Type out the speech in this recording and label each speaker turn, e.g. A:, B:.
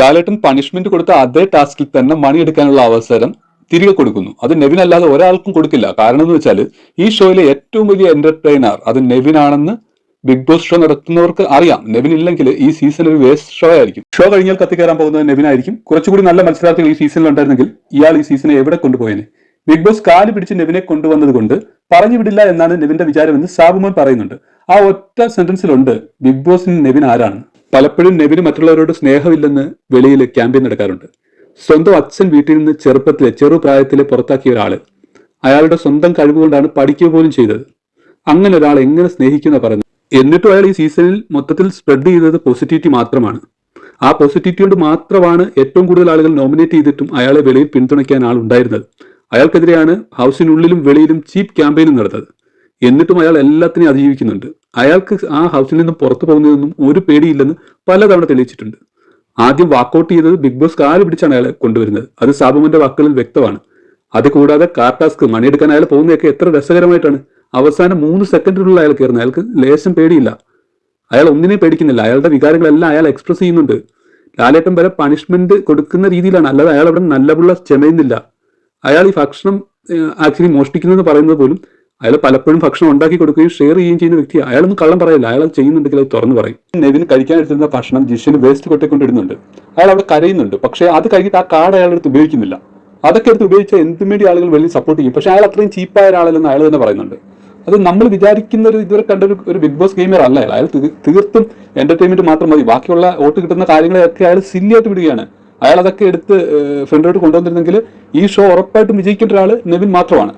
A: ലാലേട്ടൻ punishment കൊടുത്ത അതേ ടാസ്കിൽ തന്നെ മണി എടുക്കാനുള്ള അവസരം തിരികെ കൊടുക്കുന്നു. അത് നെവിൻ അല്ലാതെ ഒരാൾക്കും കൊടുക്കില്ല. കാരണം എന്ന് വെച്ചാൽ ഈ ഷോയിലെ ഏറ്റവും വലിയ എന്റർടൈനർ അത് നെവിൻ ആണെന്ന് ബിഗ് ബോസ് ഷോ നടത്തുന്നവർക്ക് അറിയാം. നെവിൻ ഇല്ലെങ്കിൽ ഈ സീസൺ ഒരു വേസ്റ്റ് ഷോ ആയിരിക്കും. ഷോ കഴിഞ്ഞാൽ കത്തിക്കയറാൻ പോകുന്നത് നെവിൻ ആയിരിക്കും. കുറച്ചുകൂടി നല്ല മത്സരാർത്ഥികൾ ഈ സീസണിൽ ഉണ്ടായിരുന്നെങ്കിൽ ഇയാൾ ഈ സീസണെ എവിടെ കൊണ്ടുപോയേനെ? ബിഗ് ബോസ് കാൽ പിടിച്ച് നെവിനെ കൊണ്ടുവന്നത് കൊണ്ട് പറഞ്ഞു വിടില്ല എന്നാണ് നെവിന്റെ വിചാരമെന്ന് സാബുമോൻ പറയുന്നുണ്ട്. ആ ഒറ്റ സെന്റൻസിലുണ്ട് ബിഗ് ബോസിന് നെവിൻ ആരാണ് പലപ്പോഴും നബിന് മറ്റുള്ളവരോട് സ്നേഹമില്ലെന്ന് വെളിയിൽ ക്യാമ്പയിൻ നടക്കാറുണ്ട്. സ്വന്തം അച്ഛൻ വീട്ടിൽ നിന്ന് ചെറുപ്പത്തിലെ ചെറുപ്രായത്തിലെ പുറത്താക്കിയ ഒരാൾ അയാളുടെ സ്വന്തം കഴിവുകൊണ്ടാണ് പഠിക്കുക പോലും ചെയ്തത്. അങ്ങനെ ഒരാൾ എങ്ങനെ സ്നേഹിക്കുന്ന പറയുന്നത്? എന്നിട്ടും അയാൾ ഈ സീസണിൽ മൊത്തത്തിൽ സ്പ്രെഡ് ചെയ്തത് പോസിറ്റിവിറ്റി മാത്രമാണ്. ആ പോസിറ്റിവിറ്റി കൊണ്ട് മാത്രമാണ് ഏറ്റവും കൂടുതൽ ആളുകൾ നോമിനേറ്റ് ചെയ്തിട്ടും അയാളെ വെളിയിൽ പിന്തുണയ്ക്കാൻ ആൾ ഉണ്ടായിരുന്നത്. അയാൾക്കെതിരെയാണ് ഹൗസിനുള്ളിലും വെളിയിലും ചീപ്പ് ക്യാമ്പയിനും നടന്നത്. എന്നിട്ടും അയാൾ എല്ലാത്തിനെയും അതിജീവിക്കുന്നുണ്ട്. അയാൾക്ക് ആ ഹൗസിൽ നിന്നും പുറത്തു പോകുന്നതൊന്നും ഒരു പേടിയില്ലെന്ന് പലതവണ തെളിയിച്ചിട്ടുണ്ട്. ആദ്യം വാക്കൗട്ട് ചെയ്തത് ബിഗ് ബോസ് കാൽ പിടിച്ചാണ് അയാളെ കൊണ്ടുവരുന്നത്. അത് സാബുമന്റെ വാക്കുകളിൽ വ്യക്തമാണ്. അത് കൂടാതെ കാർ ടാസ്ക് മണിയെടുക്കാൻ അയാൾ പോകുന്നതൊക്കെ എത്ര രസകരമായിട്ടാണ്. അവസാനം മൂന്ന് സെക്കൻഡിലുള്ള അയാൾ കയറുന്നത്. അയാൾക്ക് ലേശം പേടിയില്ല. അയാൾ ഒന്നിനെ പേടിക്കുന്നില്ല. അയാളുടെ വികാരങ്ങളെല്ലാം അയാൾ എക്സ്പ്രസ് ചെയ്യുന്നുണ്ട്. ലാലേട്ടൻ വരെ പണിഷ്മെന്റ് കൊടുക്കുന്ന രീതിയിലാണ്. അല്ലാതെ അയാൾ അവിടെ നല്ലപുള്ള ചെമയുന്നില്ല അയാൾ ഈ ഭക്ഷണം ആക്ച്വലി മോഷ്ടിക്കുന്നതെന്ന് പറയുന്നത് പോലും അയാൾ പലപ്പോഴും ഭക്ഷണം ഉണ്ടാക്കി കൊടുക്കുകയും ഷെയർ ചെയ്യുകയും ചെയ്യുന്ന വ്യക്തി അയാളൊന്നും കള്ളം പറയില്ല. അയാൾ ചെയ്യുന്നുണ്ടെങ്കിൽ അത് തുറന്നു പറയും. നെവിൻ കഴിക്കാൻ എടുത്തിരുന്ന ഭക്ഷണം ജിഷിന് വേസ്റ്റ് കൊട്ടിക്കൊണ്ടിടുന്നുണ്ട് അയാൾ അവിടെ കരയുന്നുണ്ട്. പക്ഷേ അത് കഴിഞ്ഞിട്ട് ആ കാർഡ് അയാൾ എടുത്ത് ഉപയോഗിക്കുന്നില്ല. അതൊക്കെ എടുത്ത് ഉപയോഗിച്ച എന്തും വേണ്ടി ആളുകൾ വലിയ സപ്പോർട്ട് ചെയ്യും. പക്ഷേ അയാൾ അത്രയും ചീപ്പായ ഒരാളല്ലെന്ന് അയാൾ തന്നെ പറയുന്നുണ്ട്. അത് നമ്മൾ വിചാരിക്കുന്ന ഒരു ഇതുവരെ കണ്ട ഒരു ബിഗ് ബോസ് ഗെയിമർ അല്ല അയാൾ. അയാൾ തീർത്തും എന്റർടൈൻമെന്റ് മാത്രം മതി. ബാക്കിയുള്ള വോട്ട് കിട്ടുന്ന കാര്യങ്ങളെയൊക്കെ അയാൾ സില്ലിയായിട്ട് വിടുകയാണ്. അയാൾ അതൊക്കെ എടുത്ത് ഫ്രണ്ടിലോട്ട് കൊണ്ടുവന്നിരുന്നെങ്കിൽ ഈ ഷോ ഉറപ്പായിട്ടും വിജയിക്കേണ്ട ഒരാൾ നെവിൻ മാത്രമാണ്.